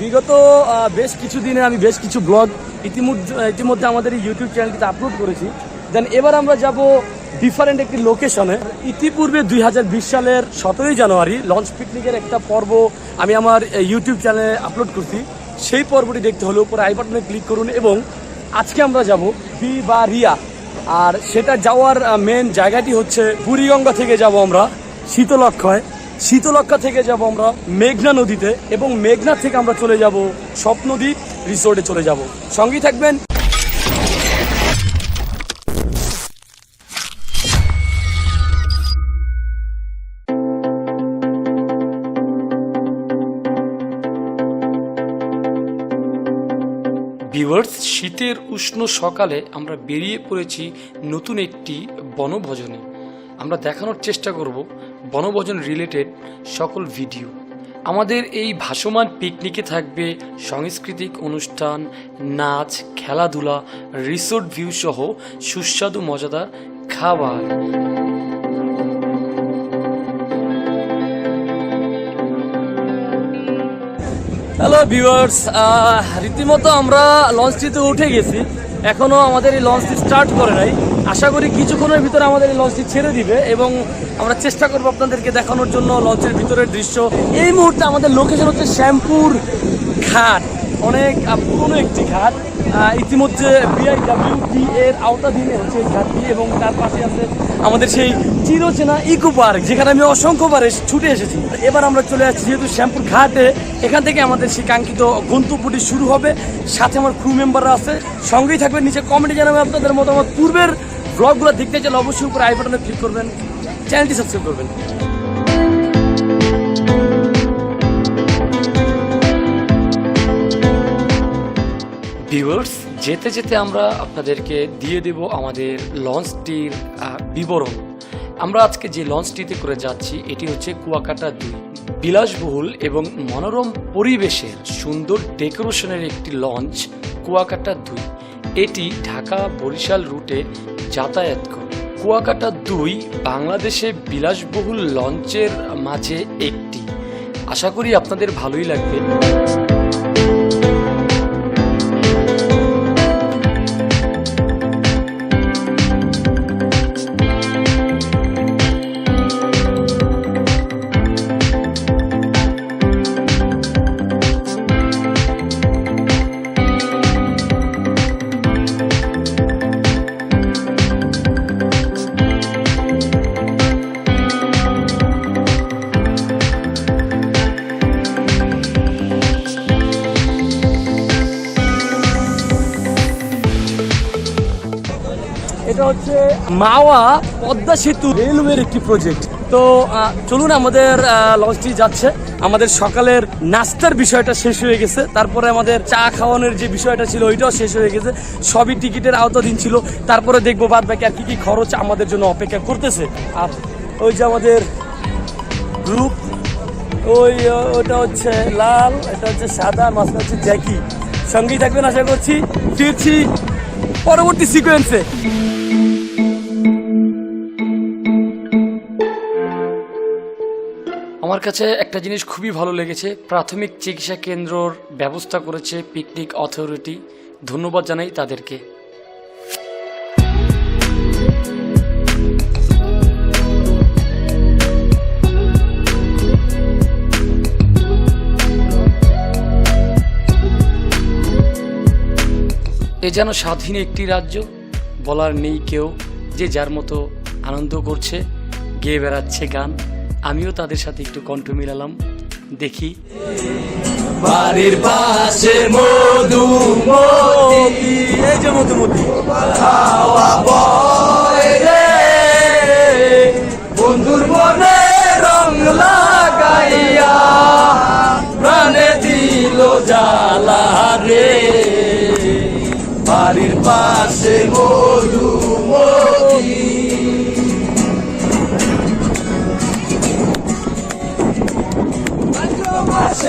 বিগত বেশ কিছু দিনে আমি বেশ কিছু ব্লগ ইতিমধ্যে ইতিমধ্যে আমাদের এই ইউটিউব চ্যানেলটিতে আপলোড করেছি। দেন এবার আমরা যাব ডিফারেন্ট একটি লোকেশনে ইতিপূর্বে দুই হাজার বিশ সালের সতেরোই জানুয়ারি লঞ্চ পিকনিকের একটা পর্ব আমি আমার ইউটিউব চ্যানেলে আপলোড করছি। সেই পর্বটি দেখতে হলে উপরে আই বাটনে ক্লিক করুন এবং আজকে আমরা যাব বি বা রিয়া আর সেটা যাওয়ার মেন জায়গাটি হচ্ছে বুড়িগঙ্গা থেকে যাব আমরা শীতলক্ষয় শীতলক্ষা থেকে যাব আমরা মেঘনা নদীতে এবং মেঘনা থেকে আমরা চলে যাব স্বপ্নদ্বীপ রিসোর্টে চলে যাব। সঙ্গেই থাকবেন। ভিউয়ার্স, শীতের উষ্ণ সকালে আমরা বেরিয়ে পড়েছি নতুন একটি বনভোজনে। আমরা দেখানোর চেষ্টা করব বনভোজন রিলেটেড সকল ভিডিও আমাদের এই ভাসমান পিকনিকে থাকবে সাংস্কৃতিক অনুষ্ঠান, নাচ, খেলাধুলা রিসোর্ট ভিউ সহ সুস্বাদু মজাদার খাবার। হ্যালো ভিউয়ার্স রীতিমতো আমরা লঞ্চটিতে উঠে গেছি। এখনও আমাদের এই লঞ্চটি স্টার্ট করে নাই। আশা করি কিছুক্ষণের ভিতরে আমাদের এই লঞ্চটি ছেড়ে দিবে এবং আমরা চেষ্টা করব আপনাদেরকে দেখানোর জন্য লঞ্চের ভিতরের দৃশ্য। এই মুহূর্তে আমাদের লোকেশন হচ্ছে শ্যাম্পুর ঘাট, অনেক পুরনো একটি ঘাট। ইতিমধ্যে বিআইডাব্লিউটি এর আওতাধীনে হচ্ছে ঘাটটি এবং তার পাশে আছে আমাদের সেই চিরচেনা ইকো পার্ক, যেখানে আমি অসংখ্যবার ছুটে এসেছি। এবার আমরা চলে যাচ্ছি যেহেতু শ্যামপুর ঘাটে, এখান থেকে আমাদের সেই কাঙ্ক্ষিত গন্তব্যটি শুরু হবে। সাথে আমার ক্রু মেম্বাররা আছে। সঙ্গেই থাকবেন, নিচে কমেন্টে জানাবে আপনাদের মতামত। পূর্বের ব্লগগুলো দেখতে চাইলে অবশ্যই উপরে আই বাটনে ক্লিক করবেন। চ্যানেলটি সাবস্ক্রাইব করবেন। ভিউয়ার্স যেতে যেতে আমরা আপনাদেরকে দিয়ে দেব আমাদের লঞ্চটির বিবরণ। আমরা আজকে যে লঞ্চটিতে করে যাচ্ছি, এটি হচ্ছে কুয়াকাটা দুই। বিলাসবহুল এবং মনোরম পরিবেশের সুন্দর ডেকোরেশনের একটি লঞ্চ কুয়াকাটা দুই। এটি ঢাকা বরিশাল রুটে যাতায়াত করে। কুয়াকাটা দুই বাংলাদেশে বিলাসবহুল লঞ্চের মাঝে একটি। আশা করি আপনাদের ভালোই লাগবে। মাওয়া পদ্মা সেতু রেলওয়ের একটি প্রজেক্ট তো চলুন আমাদের লঞ্চটি যাচ্ছে। আমাদের সকালের নাস্তার বিষয়টা শেষ হয়ে গেছে। তারপরে আমাদের চা খাওয়ানোর যে বিষয়টা ছিল, ওইটাও শেষ হয়ে গেছে। সবই টিকিটের আওতাধীন ছিল। তারপরে দেখব বাদ বাকি আর কি কি খরচ আমাদের জন্য অপেক্ষা করতেছে। আর ওই যে আমাদের গ্রুপ ওই ওটা হচ্ছে লাল, এটা হচ্ছে সাদা মাছটা হচ্ছে জ্যাকি। সঙ্গেই থাকবেন আশা করছি। ফিরছি পরবর্তী সিকোয়েন্সে আমার কাছে একটা জিনিস খুবই ভালো লেগেছে। প্রাথমিক চিকিৎসা কেন্দ্রর ব্যবস্থা করেছে পিকনিক অথরিটি। ধন্যবাদ জানাই তাদেরকে। এ যেন স্বাধীন একটি রাজ্য। বলার নেই কেউ যে যার মতো আনন্দ করছে, গেয়ে বেড়াচ্ছে গান। আমিও তাদের সাথে একটু কণ্ঠ মিলালাম। দেখি। বাড়ির পাশে মধু এই যে মধুমতি বন্ধুর মনে রং লাগাইয়া প্রাণে দিল জ্বালা রে। বাড়ির পাশে মধু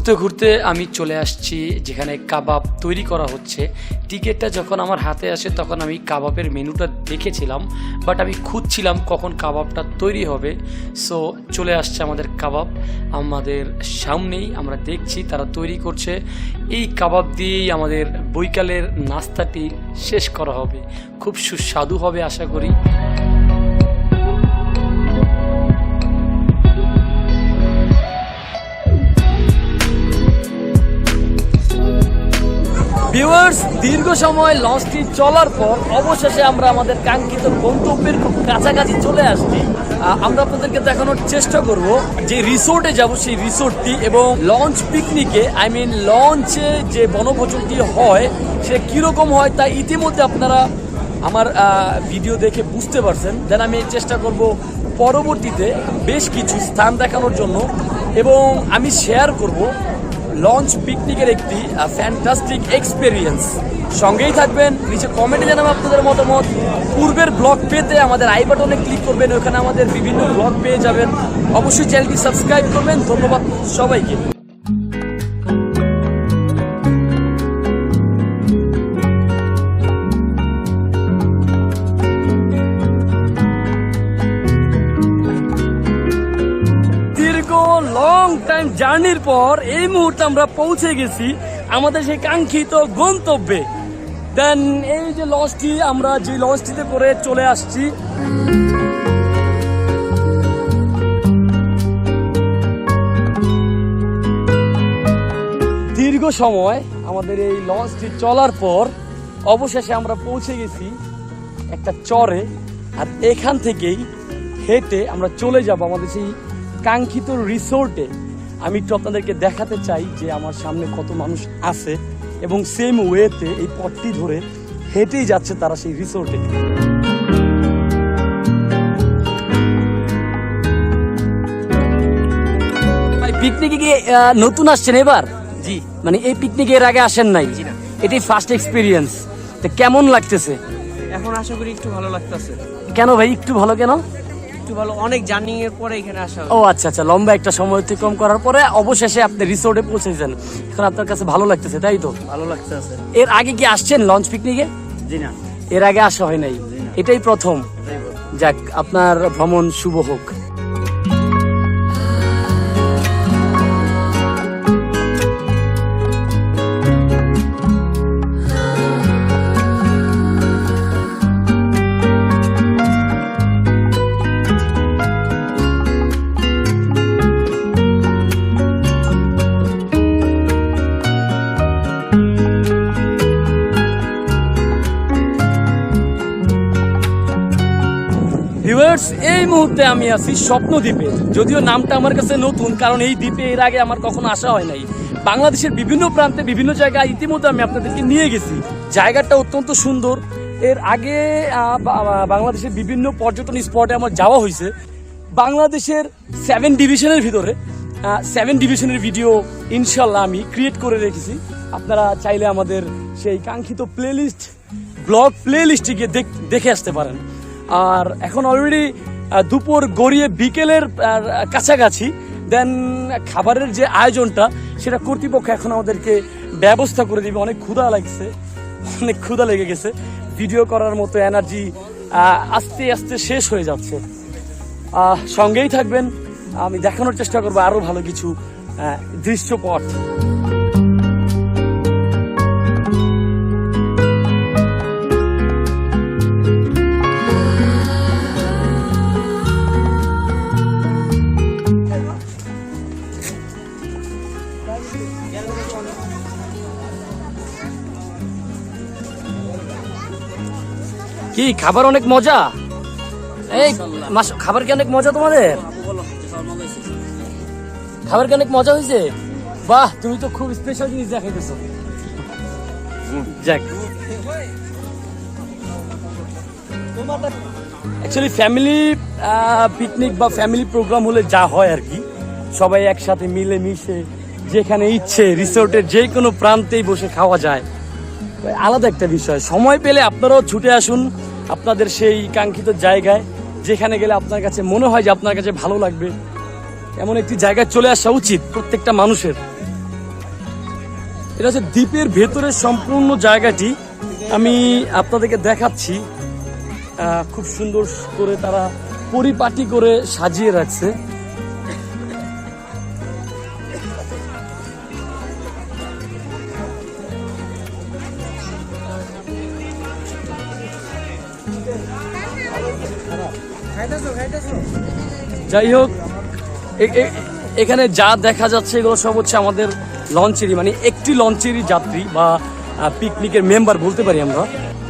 ঘুরতে ঘুরতে আমি চলে আসছি, যেখানে কাবাব তৈরি করা হচ্ছে। টিকিটটা যখন আমার হাতে আসে, তখন আমি কাবাবের মেনুটা দেখেছিলাম বাট আমি খুঁজছিলাম কখন কাবাবটা তৈরি হবে। সো চলে আসছে আমাদের কাবাব। আমাদের সামনেই আমরা দেখছি, তারা তৈরি করছে। এই কাবাব দিয়েই আমাদের বৈকালের নাস্তাটি শেষ করা হবে। খুব সুস্বাদু হবে, আশা করি। ভিউয়ার্স দীর্ঘ সময় লঞ্চটি চলার পর অবশেষে আমরা আমাদের কাঙ্ক্ষিত গন্তব্যের খুব কাছাকাছি চলে আসছি। আমরা আপনাদেরকে দেখানোর চেষ্টা করব যে রিসোর্টে যাব সেই রিসোর্টটি এবং লঞ্চ পিকনিকে আই মিন লঞ্চে যে বনভোজনটি হয়, সে কীরকম হয় তা ইতিমধ্যে আপনারা আমার ভিডিও দেখে বুঝতে পারছেন। দেন আমি চেষ্টা করব পরবর্তীতে বেশ কিছু স্থান দেখানোর জন্য এবং আমি শেয়ার করব লঞ্চ পিকনিকের একটি ফ্যান্টাস্টিক এক্সপেরিয়েন্স সঙ্গেই থাকবেন, নিচে কমেন্টে জানাব আপনাদের মতামত। পূর্বের ব্লগ পেতে আমাদের আই বাটনে ক্লিক করবেন, ওখানে আমাদের বিভিন্ন ব্লগ পেয়ে যাবেন। অবশ্যই চ্যানেলটি সাবস্ক্রাইব করবেন। ধন্যবাদ সবাইকে। টাইম জার্নির পর এই মুহূর্তে আমরা পৌঁছে গেছি আমাদের সেই কাঙ্ক্ষিত গন্তব্যে। দেন এই যে লঞ্চটি আমরা যে লঞ্চটিতে করে চলে আসছি। দীর্ঘ সময় আমাদের এই লঞ্চটি চলার পর অবশেষে আমরা পৌঁছে গেছি একটা চরে, আর এখান থেকেই হেঁটে আমরা চলে যাব আমাদের সেই কাঙ্ক্ষিত রিসোর্টে আমি একটু আপনাদেরকে দেখাতে চাই যে আমার সামনে কত মানুষ আছে এবং সেম ওয়েতে এই পথটি ধরে হেঁটেই যাচ্ছে তারা সেই রিসোর্টে। পিকনিকে কি আহ, নতুন আসছেন এবার? জি। মানে এই পিকনিকে এর আগে আসেন নাই? জি এটাই ফার্স্ট এক্সপিরিয়েন্স তো কেমন লাগতেছে? এখন আশা করি একটু ভালো লাগতেছে। কেন ভাই একটু ভালো কেন? একটু ভালো অনেক জার্নি এর পরে এখানে আসা ও আচ্ছা আচ্ছা লম্বা একটা সময় অতিক্রম করার পরে অবশেষে আপনি রিসোর্টে পৌঁছেছেন। এখন আপনার কাছে ভালো লাগতেছে তাই তো? ভালো লাগতেছে এর আগে কি আসছেন লঞ্চ পিকনিকে? জি না। এর আগে আসা হয় নাই। এটাই প্রথম। যাক আপনার ভ্রমণ শুভ হোক। ভিউয়ার্স এই মুহূর্তে আমি আছি স্বপ্নদ্বীপে। যদিও নামটা আমার কাছে নতুন, কারণ এই দ্বীপে এর আগে আমার কখনো আসা হয় নাই। বাংলাদেশের বিভিন্ন প্রান্তে, বিভিন্ন জায়গায় ইতিমধ্যে আমি আপনাদেরকে নিয়ে গেছি। জায়গাটা অত্যন্ত সুন্দর। এর আগে বাংলাদেশের বিভিন্ন পর্যটন স্পটে আমার যাওয়া হয়েছে। বাংলাদেশের সেভেন ডিভিশনের ভিতরে সেভেন ডিভিশনের ভিডিও ইনশাল্লাহ আমি ক্রিয়েট করে রেখেছি। আপনারা চাইলে আমাদের সেই কাঙ্ক্ষিত প্লেলিস্ট ব্লগ প্লে লিস্টে গিয়ে দেখে আসতে পারেন। আর এখন অলরেডি দুপুর গড়িয়ে বিকেলের কাছাকাছি। দেন খাবারের যে আয়োজনটা, সেটা কর্তৃপক্ষ এখন আমাদেরকে ব্যবস্থা করে দিবে। অনেক ক্ষুধা লাগছে, অনেক ক্ষুধা লেগে গেছে। ভিডিও করার মতো এনার্জি আস্তে আস্তে শেষ হয়ে যাচ্ছে। সঙ্গেই থাকবেন। আমি দেখানোর চেষ্টা করব আরও ভালো কিছু দৃশ্যপট। কি খাবার অনেক মজা? এই খাবার কি অনেক মজা তোমাদের? খাবার কি অনেক মজা হয়েছে? বাহ তুমি তো খুব স্পেশাল জিনিস দেখাইতেছো। যাক। অ্যাকচুয়ালি ফ্যামিলি পিকনিক বা ফ্যামিলি প্রোগ্রাম হলে যা হয় আর কি সবাই একসাথে মিলে মিশে যেখানে ইচ্ছে, রিসোর্টের যে কোনো প্রান্তেই বসে খাওয়া যায়। আলাদা একটা বিষয়, সময় পেলে আপনারাও ছুটে আসুন আপনাদের সেই কাঙ্ক্ষিত জায়গায়, যেখানে গেলে আপনার কাছে মনে হয় যে আপনার কাছে ভালো লাগবে। এমন একটি জায়গায় চলে আসা উচিত প্রত্যেকটা মানুষের। এটা হচ্ছে দ্বীপের ভেতরের সম্পূর্ণ জায়গাটি। আমি আপনাদেরকে দেখাচ্ছি। খুব সুন্দর করে তারা পরিপাটি করে সাজিয়ে রাখছে। যাই হোক এখানে যা দেখা যাচ্ছে এগুলো সব হচ্ছে আমাদের লঞ্চেরই মানে একটি লঞ্চেরই যাত্রী বা পিকনিকের মেম্বার বলতে পারি আমরা।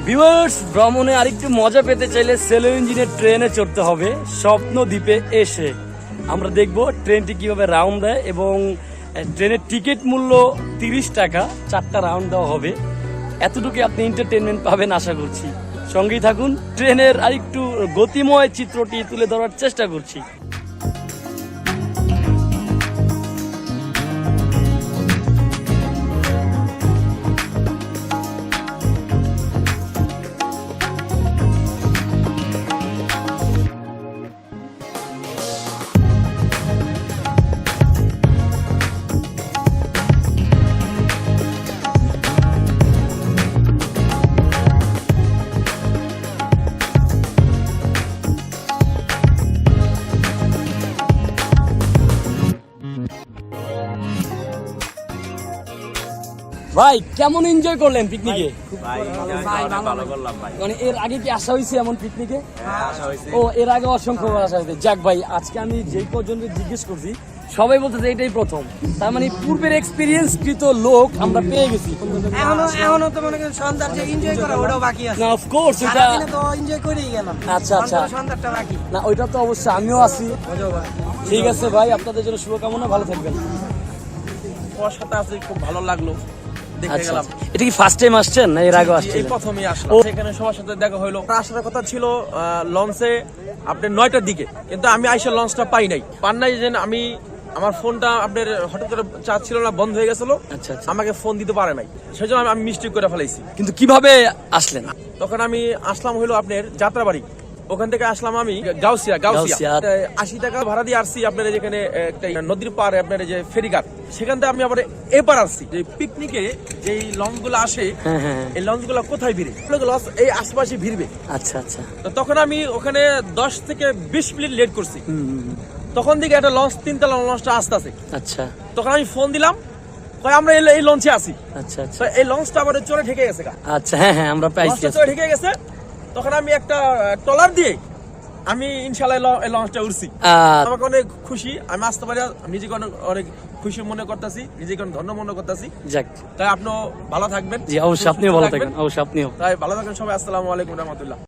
ভিউয়ার্স ভ্রমণে আরেকটু মজা পেতে চাইলে সেলো ইঞ্জিনের ট্রেনে চড়তে হবে স্বপ্ন দ্বীপে এসে। আমরা দেখব ট্রেনটি কীভাবে রাউন্ড দেয় এবং ট্রেনের টিকিট মূল্য তিরিশ টাকা, চারটা রাউন্ড দেওয়া হবে। এতটুকু আপনি এন্টারটেনমেন্ট পাবেন, আশা করছি। সঙ্গেই থাকুন। ট্রেনের আরেকটু গতিময় চিত্রটি তুলে ধরার চেষ্টা করছি। ভাই কেমন এনজয় করলেন পিকনিকে মানে এর আগে কি আসা হয়েছে এমন পিকনিকে ও এর আগে অসংখ্য আসা হয়েছে। যাক ভাই আজকে আমি যে পর্যন্ত জিজ্ঞেস করছি সবাই বলতেছে এটাই প্রথম। তার মানে পূর্বের এক্সপিরিয়েন্স কৃত লোক আমরা পেয়ে গেছি। এখনও এখনও তো মনে করেন সন্ধ্যার যে এনজয় করা ওটাও বাকি আছে। না অফকোর্স এটা তো এনজয় করেই গেলাম। আচ্ছা, আচ্ছা। সন্ধ্যা- সন্ধ্যারটা বাকি। না ওইটা তো অবশ্যই আমিও আছি। ঠিক আছে ভাই আপনাদের জন্য শুভকামনা ভালো থাকবেন। আসলে খুব ভালো লাগল। দেখে আচ্ছা গেলাম। আচ্ছা। এটা কি ফার্স্ট টাইম আসছেন না এর আগে এই প্রথমেই আসলাম। সেখানে সবার সাথে দেখা হলো আসার কথা ছিল লঞ্চে নয়টার দিকে। কিন্তু আমি আইসা লঞ্চটা পাই নাই। পান নাই যে আমি আমার ফোনটা আপনার হঠাৎ করে চার্জ ছিল না বন্ধ হয়ে গেছিল। আচ্ছা। আমাকে ফোন দিতে পারে নাই। সেই জন্য আমি- আমি মিস্টেক করে ফেলাইছি। কিন্তু কীভাবে আসলেন? তখন আমি আসলাম হলো আপনার যাত্রাবাড়ি। ওখান থেকে আসলাম আমি গাউসিয়া গাউসিয়া। আশি টাকা ভাড়া দিয়ে আসছি আপনার যেখানে একটা নদীর পাড়ে আপনার যে ফেরিঘাট। সেখান থেকে আমি আবার এপার আসছি। যে পিকনিকে যে লঞ্চগুলো আসে হ্যাঁ হ্যাঁ হ্যাঁ। এই লঞ্চগুলো কোথায় ভিড়ে? লঞ্চ এই আশপাশে ভিড়বে। আচ্ছা আচ্ছা। তো তখন আমি ওখানে দশ থেকে বিশ মিনিট লেট করছি। তখন দিকে একটা লঞ্চ তিনতলা লঞ্চটা আসতেছে আচ্ছা। তখন আমি ফোন দিলাম আমরা এই- লঞ্চে আছি। আচ্ছা আচ্ছা। এই লঞ্চটা আবার চলে ঠেকে গেছে আচ্ছা হ্যাঁ হ্যাঁ আমরা পাইছি চলে ঠেকে গেছে। তখন আমি একটা ট্রলার দিয়ে আমি ইনশাল্লাহ এই লঞ্চটা উঠছি। আমাকে অনেক খুশি আমি আসতে পারি নিজেকে অনেক অনেক খুশি মনে করতেছি নিজেকে অনেক ধন্য মনে করতেছি। যাক। তাই আপনিও ভালো থাকবেন জি অবশ্যই আপনিও ভালো থাকবেন। থাকবেন অবশ্যই আপনিও। তাই ভালো থাকবেন সবাই আসসালামু আলাইকুম রহমতুল্লাহ।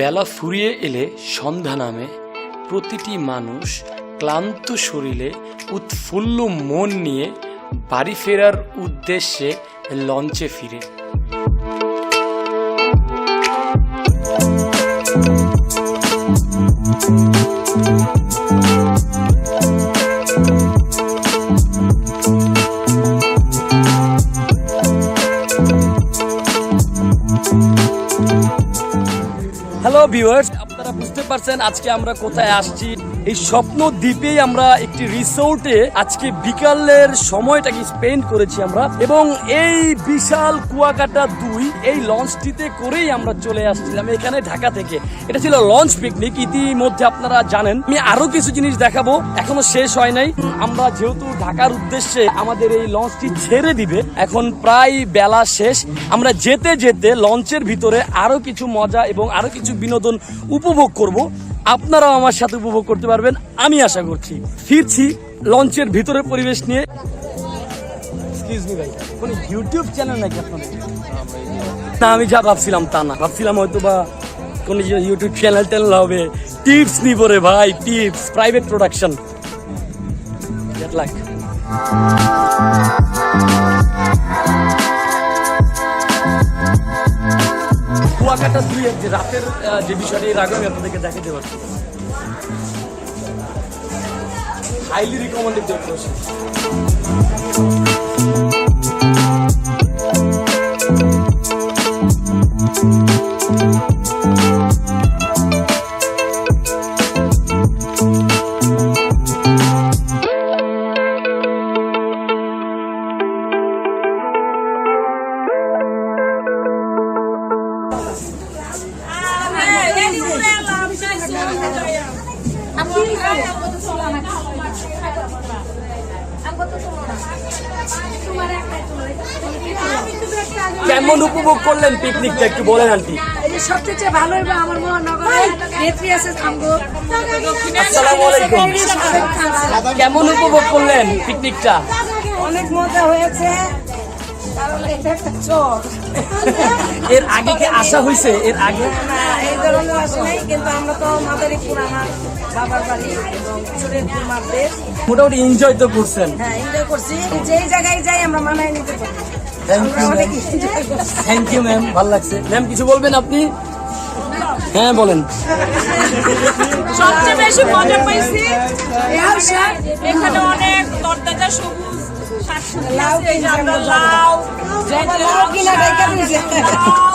বেলা ফুরিয়ে এলে সন্ধ্যা নামে প্রতিটি মানুষ ক্লান্ত শরীরে উৎফুল্ল মন নিয়ে বাড়ি ফেরার উদ্দেশ্যে লঞ্চে ফিরে। হ্যালো ভিউয়ার্স পারছেন, আজকে আমরা কোথায় আসছি? এই স্বপ্ন দ্বীপেই আমরা একটি রিসোর্টে আজকে বিকালের সময়টাকে স্পেন্ড করেছি আমরা। এবং এই বিশাল কুয়াকাটা দুই, এই লঞ্চটিতে করেই আমরা চলে আসছিলাম এখানে ঢাকা থেকে। এটা ছিল লঞ্চ পিকনিক, ইতিমধ্যে আপনারা জানেন। আমি আরও কিছু জিনিস দেখাবো, এখনও শেষ হয় নাই। আমরা যেহেতু ঢাকার উদ্দেশ্যে আমাদের এই লঞ্চটি ছেড়ে দিবে, এখন প্রায় বেলা শেষ। আমরা যেতে যেতে লঞ্চের ভিতরে আরও কিছু মজা এবং আরও কিছু বিনোদন উপভোগ করব। আপনারাও আমার সাথে উপভোগ করতে পারবেন। আমি আশা করছি। ফিরছি লঞ্চের ভিতরের পরিবেশ নিয়ে। ভাই। কোন ইউটিউব চ্যানেল নাকি আপনাদের? না আমি যা ভাবছিলাম তা না। ভাবছিলাম হয়তো বা কোন ইউটিউব চ্যানেল ট্যানেল হবে। টিপস নিব রে ভাই tips. Private production gate Kuakata দুই এক যে রাতের যে বিষয়টা এর আগে আমি আপনাদেরকে দেখাতে পারছি। হাইলি রিকমেন্ডেড ডেকোরেশন কেমন উপভোগ করলেন পিকনিকটা একটু বলেন আন্টি? সবচেয়ে ভালো হবে আমার মহানগরে নেত্রী আছে আসসালামু আলাইকুম। কেমন উপভোগ করলেন পিকনিকটা অনেক মজা হয়েছে। এর আগে কি আসা হয়েছে এর আগে? না এই ধরনের আসে নাই কিন্তু আমরা তো মাদারীপুর আমার বাবার বাড়ি এবং সুরেন্দ্র মারদের মোটামুটি এনজয় তো করছেন। হ্যাঁ এনজয় করছি। যেই জায়গায় যাই আমরা মানায় নিতে পারি। থ্যাংক ইউ ম্যাম ভালো লাগছে। ম্যাম কিছু বলবেন আপনি? হ্যাঁ বলেন। সবচেয়ে বেশি মজা পাইছি এখানে অনেক তরতাজা সবুজ লাউ লাউ লাউ। কিনা দেখা দিয়েছে। লাউ,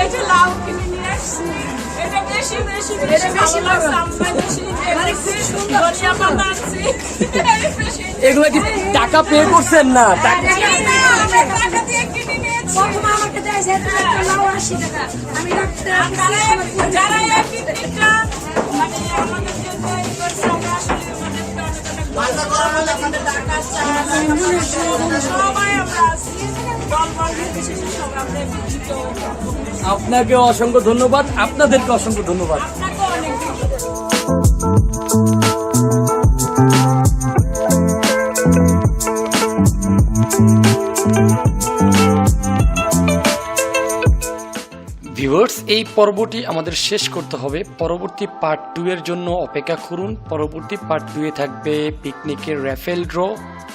এই যে লাউ কিনে নিয়ে আসছি। বেশি বেশি বেশি বেশি বেশি বেশি এগুলো কি টাকা পে করছেন না? টাকা প্রথমে আমাকে দেয় যে লাউ আশি টাকা। আমি যারা মানে ধন্যবাদ। সবাই আমরা আপনাকে অসংখ্য ধন্যবাদ আপনাদেরকে অসংখ্য ধন্যবাদ। ভিউয়ার্স, এই পর্বটি আমাদের শেষ করতে হবে। পরবর্তী পার্ট টু এর জন্য অপেক্ষা করুন। পরবর্তী পার্ট টু এ থাকবে পিকনিকের র্যাফেল ড্র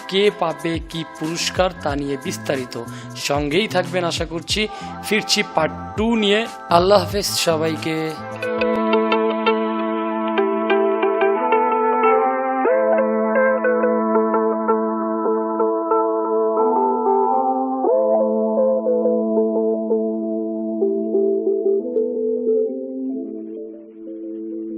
কে পাবে কি পুরস্কার তা নিয়ে বিস্তারিত। সঙ্গেই থাকবেন আশা করছি। ফিরছি পার্ট টু নিয়ে। আল্লাহ হাফেজ সবাইকে।